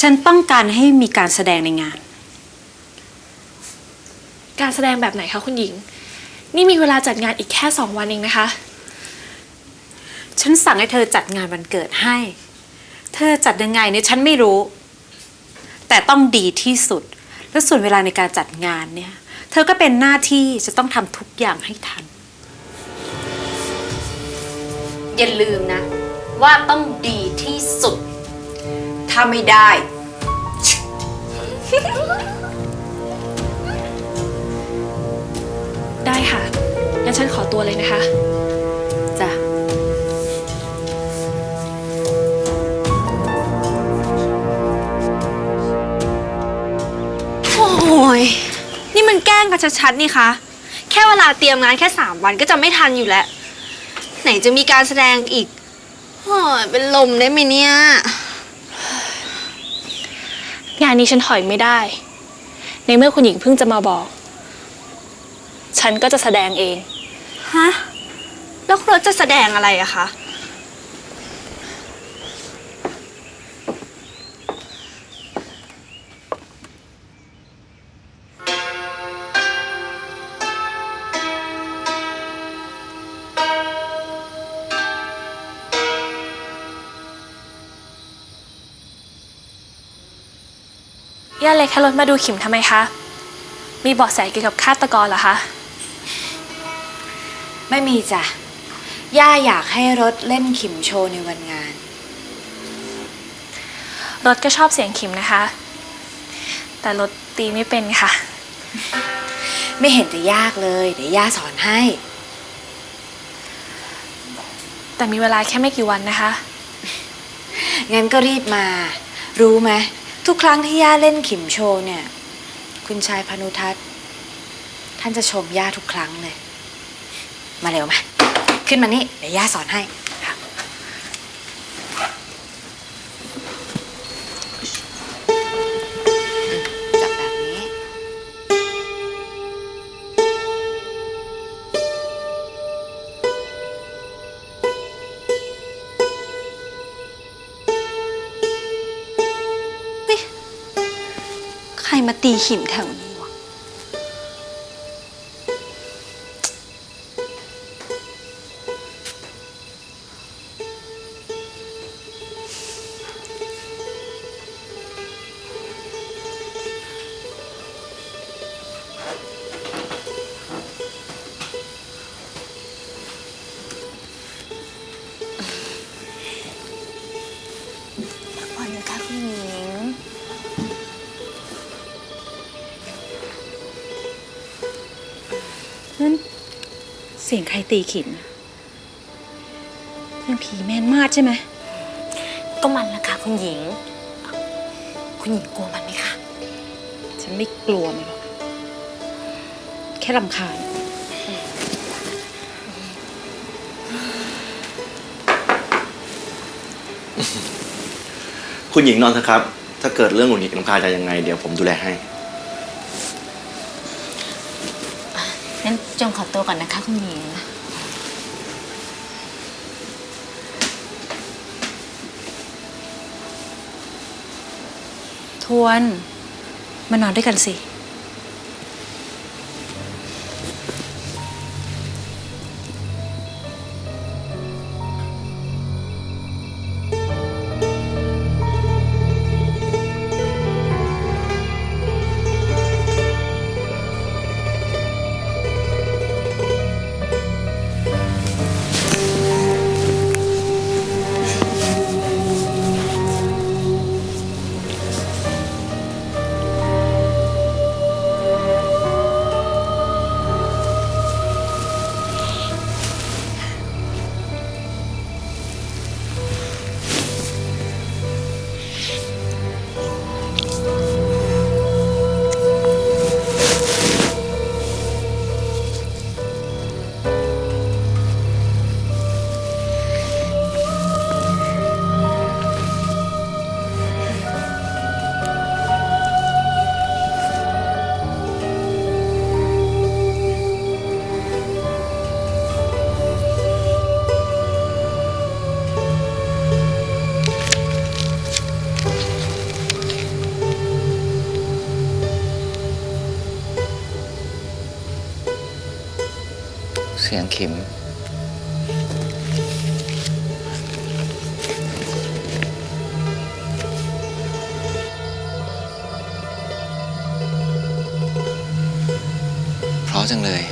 ฉันต้องการให้มีการแสดงในงาน การแสดงแบบไหนคะคุณหญิง นี่มีเวลาจัดงานอีกแค่สองวันเองนะคะ ฉันสั่งให้เธอจัดงานวันเกิดให้ เธอจัดยังไงเนี่ยฉันไม่รู้ แต่ต้องดีที่สุด และส่วนเวลาในการจัดงานเนี่ย เธอก็เป็นหน้าที่จะต้องทำทุกอย่างให้ทัน อย่าลืมนะ ว่าต้องดีที่สุด ถ้าไม่ได้ ได้ค่ะ งั้นฉันขอตัวเลยนะคะ จ้ะ โอ้ย นี่มันแกล้งกันชัดๆนี่คะ แค่เวลาเตรียมงานแค่สามวันก็จะไม่ทันอยู่แล้ว ไหนจะมีการแสดงอีกโอ้ยเป็นลมได้ไหมเนี่ย งานนี้ฉันถอยไม่ได้ ในเมื่อคุณหญิงเพิ่งจะมาบอก ฉันก็จะแสดงเอง ฮะ แล้วคุณรถจะแสดงอะไรอะคะ ย่าเล็กแค่รถมาดูขิมทำไมคะ มีเบาะแสเกี่ยวกับฆาตกรเหรอคะ ไม่มีจ้ะ ย่าอยากให้รถเล่นขิมโชว์ในวันงาน รถก็ชอบเสียงขิมนะคะ แต่รถตีไม่เป็นค่ะ ไม่เห็นจะยากเลย เดี๋ยวย่าสอนให้ แต่มีเวลาแค่ไม่กี่วันนะคะ งั้นก็รีบมา รู้ไหม ทุกครั้งที่ย่าเล่นขิมโชว์เนี่ย คุณชายพานุทัศน์ ท่านจะชมย่าทุกครั้งเลย มาเร็วมา ขึ้นมานี่เดี๋ยวย่าสอนให้ ใครมา เสียงใครตีขินเป็นผีแมนมาดใช่ไหม ก็มันนะคะคุณหญิง คุณหญิงกลัวมันไหมคะ ฉันไม่กลัวมันหรอก แค่รำคาญคุณหญิงนอนเถอะครับ ถ้าเกิดเรื่องหงุดหงิดลำคาญจะยังไง เดี๋ยวผมดูแลให้ งั้น จงขอตัวก่อนนะคะคุณหญิง ทวน มานอนด้วยกันสิ เสียงขิมเพราะจังเลย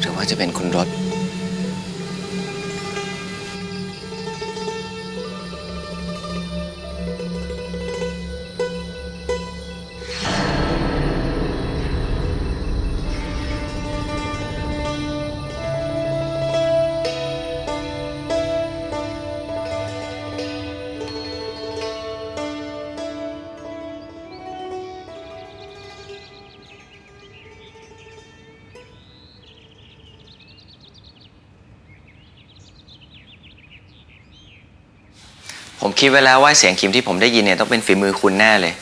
หรือว่าจะเป็นคุณรถ คิดไว้แล้วว่าเสียงขิมที่ผมได้ยินเนี่ยต้องเป็นฝีมือคุณแน่เลย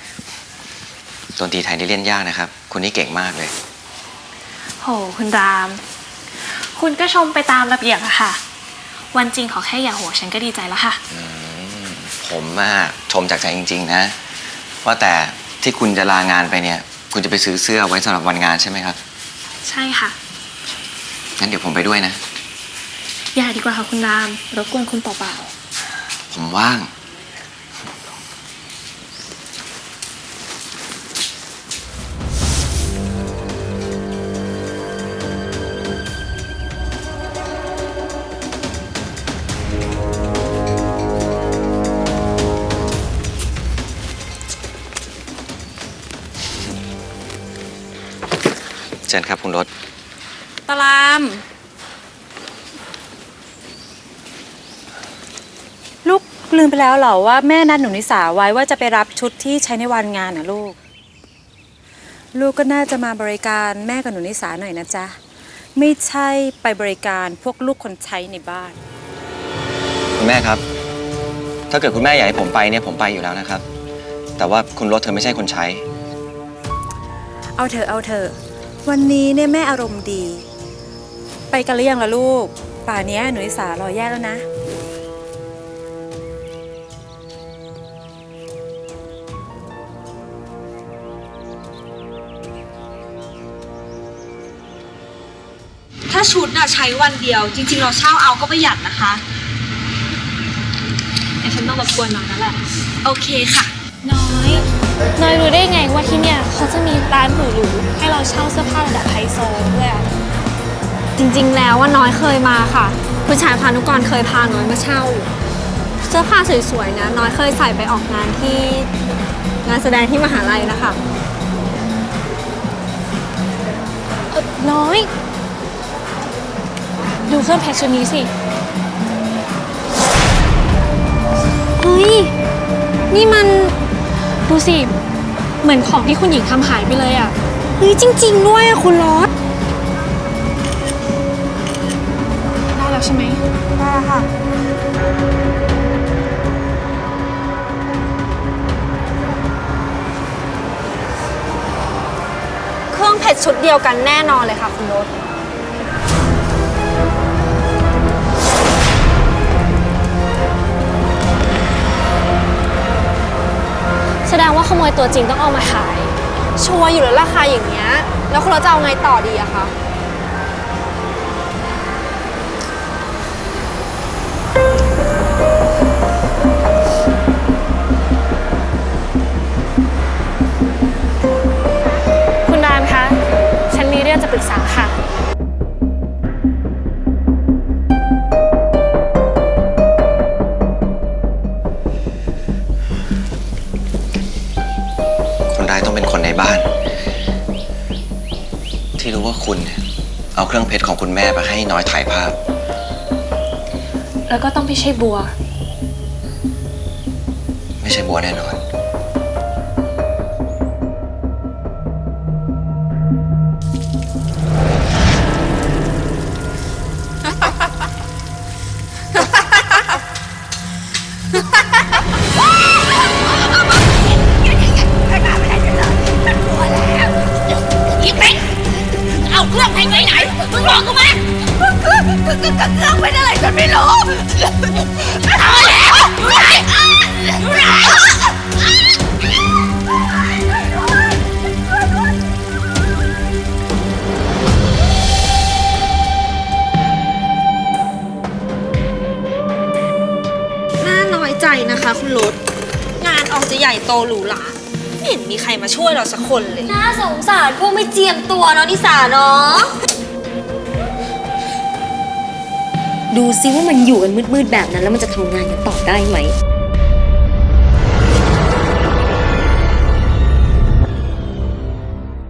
ดนตรีไทยนี่เล่นยากนะครับ คุณนี่เก่งมากเลย โห คุณราม คุณก็ชมไปตามระเบียบอะค่ะ วันจริงขอแค่อย่าโหฉันก็ดีใจแล้วค่ะ ผมอะชมจากใจจริง ๆ นะ ว่าแต่ที่คุณจะลางานไปเนี่ย คุณจะไปซื้อเสื้อไว้สำหรับวันงานใช่ไหมครับ ใช่ค่ะ งั้นเดี๋ยวผมไปด้วยนะ อย่าดีกว่าค่ะคุณราม รบกวนคุณเปล่าผมว่าง ชิญครับคุณรถ ตาราม ลูกลืมไปแล้วเหรอว่าแม่นัดหนูนิสาไว้ว่าจะไปรับชุดที่ใช้ในวันงานนะลูก ลูกก็น่าจะมาบริการแม่กับหนูนิสาหน่อยนะจ๊ะ ไม่ใช่ไปบริการพวกลูกคนใช้ในบ้าน คุณแม่ครับ ถ้าเกิดคุณแม่อยากให้ผมไปเนี่ยผมไปอยู่แล้วนะครับ แต่ว่าคุณรถเธอไม่ใช่คนใช้ เอาเถอะเอาเถอะ วันนี้เนี่ยแม่อารมณ์ดี ไปกันหรือยังล่ะลูก ป่าเนี้ยหนูนิสารอแย่แล้วนะ ถ้าชุดน่ะใช้วันเดียว จริงๆ เราเช่าเอาก็ประหยัดนะคะๆแต่ฉันต้องรบกวนน้อยแล้วแหละ โอเคค่ะ น้อย น้อยรู้ได้ไงว่าที่เนี่ยเขาจะมีร้านหรูๆให้ เราเช่าเสื้อผ้าระดับไฮโซด้วยอะจริงๆ แล้วว่าน้อยเคยมาค่ะ คุณชายพานุกรเคยพาน้อยมาเช่า เสื้อผ้าสวยๆนะน้อยเคยใส่ไปออกงานที่งานแสดงที่มหาลัยนะคะเอ่อน้อย ดูเครื่องเพชรชุดนี้สิ เฮ้ย นี่มัน ดูสิ เหมือนของที่คุณหญิงทำหายไปเลยอะ เฮ้ยจริง ๆ ด้วยอะคุณรถได้แล้วใช่ไหมได้ค่ะ เครื่องเพชรชุดเดียวกันแน่นอนเลยค่ะคุณรถแสดงว่าขโมยตัวจริงต้องเอามาขาย ชัวร์อยู่แล้วราคาอย่างเงี้ย แล้วคุณราจะเอาไงต่อดีอะคะคุณดานคะ ฉันมีเรื่องจะปรึกษาค่ะ ว่าคุณเนี่ยเอาเครื่องเพชรของคุณแม่ไปให้น้อยถ่ายภาพ แล้วก็ต้องไม่ใช่บัว ไม่ใช่บัวแน่นอน เครื่องเป็นอะไรฉันไม่รู้เอาแล้วน่าน้อยใจนะคะคุณรถงานออกจะใหญ่โตหรูหราไม่เห็นมีใครมาช่วยเราสักคนเลย น่าสงสารพวกไม่เจียมตัวเนาะนิสาเนาะ ดูซิว่ามันอยู่กันมืดๆแบบนั้น แล้วมันจะทำงานกันต่อได้ไหม